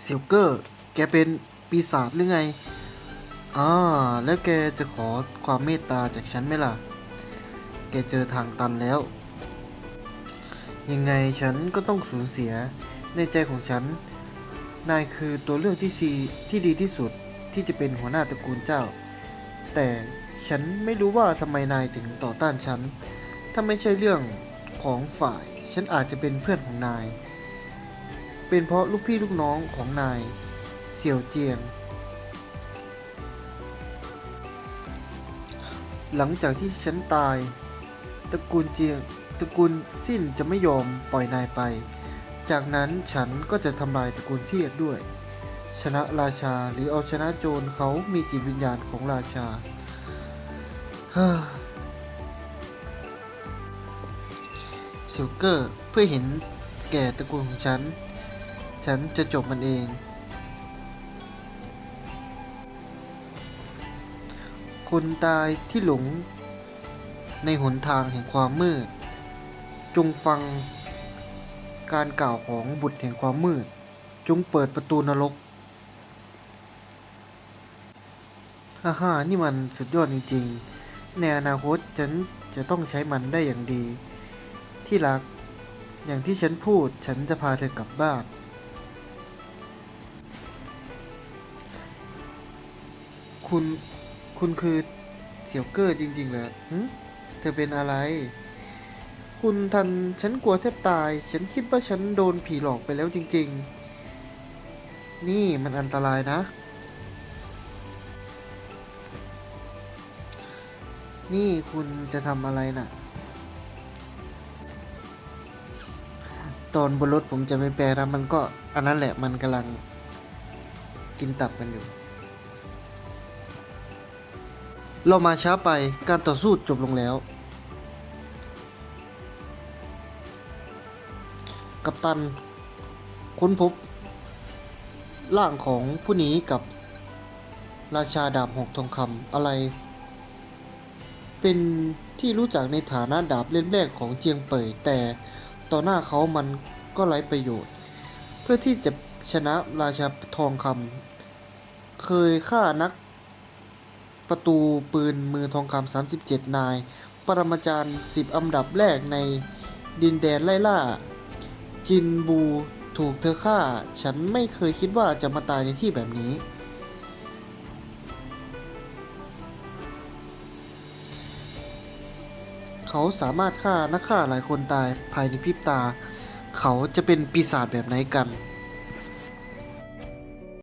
เซียวเกอร์ แกเป็นปีศาจหรือไงอ่าแล้วแกจะขอความเมตตาจากฉันไหมล่ะ แกเจอทางตันแล้ว ยังไงฉันก็ต้องสูญเสีย ในใจของฉัน นายคือตัวเลือกที่ซีที่ดีที่สุดที่จะเป็นหัวหน้าตระกูลเจ้า แต่ฉันไม่รู้ว่าทำไมนายถึงต่อต้านฉัน ถ้าไม่ใช่เรื่องของฝ่าย ฉันอาจจะเป็นเพื่อนของนาย เป็นเพราะลูกพี่ลูกน้องของนายเสี่ยวเจียง หลังจากที่ฉันตาย ตระกูลเจียงตระกูลสิ้นจะไม่ยอมปล่อยนายไป จากนั้นฉันก็จะทำลายตระกูลเซียดด้วย ชนะราชาหรือเอาชนะโจรเขามีจิตวิญญาณของราชาฮ่าเซิลเกอร์เพื่อเห็นแก่ตระกูลของฉัน ฉันจะจบมันเอง คนตายที่หลง ในหนทางแห่งความมืด จงฟังการกล่าวของบุตรแห่งความมืด จงเปิดประตูนรกฮ่าฮ่านี่มันสุดยอดจริงๆ ในอนาคตฉันจะต้องใช้มันได้อย่างดี ที่รัก อย่างที่ฉันพูดฉันจะพาเธอกลับบ้าน คุณ คุณคือเสี่ยวเกอร์จริงๆเหรอเธอเป็นอะไร คุณทัน ฉันกลัวแทบตาย ฉันคิดว่าฉันโดนผีหลอกไปแล้วจริง ๆ นี่มันอันตรายนะ นี่คุณจะทำอะไรน่ะ ตอนบนรถผมจะไม่แปลนะมันก็อันนั้นแหละมันกำลังกินตับกันอยู่ เรามาช้าไปการต่อสู้จบลงแล้ว กัปตัน ค้นพบ ร่างของผู้หนีกับ ราชาดาบหกทองคำอะไร เป็นที่รู้จักในฐานะดาบเล่มแรกของเจียงเป่ยแต่ต่อหน้าเขามันก็ไร้ประโยชน์ เพื่อที่จะชนะราชาทองคำเคยฆ่านัก ประตูปืนมือทองคำ37 นาย ปรมาจารย์ 10 อันดับแรกในดินแดนไล่ล่า จินบูถูกเธอฆ่า ฉันไม่เคยคิดว่าจะมาตายในที่แบบนี้ เขาสามารถฆ่านักฆ่าหลายคนตายภายในพริบตา เขาจะเป็นปีศาจแบบไหนกัน